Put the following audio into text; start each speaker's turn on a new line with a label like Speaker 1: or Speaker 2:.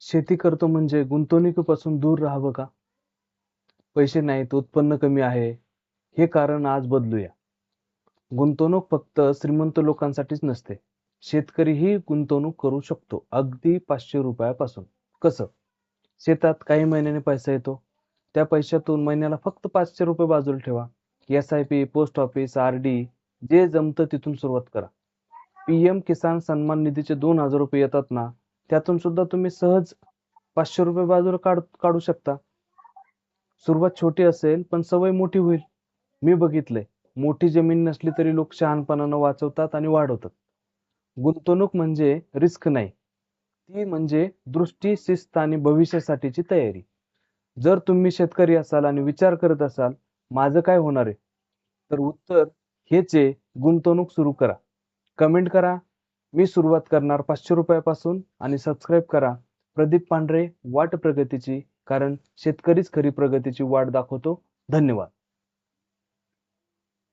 Speaker 1: शेती करतो म्हणजे गुंतवणुकीपासून दूर राहावं का? पैसे नाहीत उत्पन्न कमी आहे. हे कारण आज बदलूया. गुंतवणूक फक्त श्रीमंत लोकांसाठीच नसते. शेतकरीही गुंतवणूक करू शकतो अगदी पाचशे रुपयापासून. कसं? शेतात काही महिन्याने पैसा येतो. त्या पैशातून महिन्याला फक्त पाचशे रुपये बाजूला ठेवा. S I P post office R D जे जमतं तिथून सुरुवात करा. पीएम किसान सन्मान निधीचे दोन हजार रुपये येतात ना? त्यातून सुद्धा तुम्ही सहज पाचशे रुपये बाजूला काढ काढू शकता. सुरुवात छोटी असेल पण सवय मोठी होईल. मी बघितलंय. मोठी जमीन नसली तरी लोक शहाणपणानं वाचवतात आणि वाढवतात. गुंतवणूक म्हणजे रिस्क नाही. ती म्हणजे दृष्टी शिस्त आणि भविष्यासाठीची तयारी. जर तुम्ही शेतकरी असाल आणि विचार करत असाल माझं काय होणार आहे? तर उत्तर हेच आहे गुंतवणूक सुरू करा. कमेंट करा. मी सुरुवात करणार पाचशे रुपयापासून आणि सबस्क्राईब करा. प्रदीप पांढरे वाट प्रगतीची कारण शेतकरीच खरी प्रगतीची वाट दाखवतो. धन्यवाद.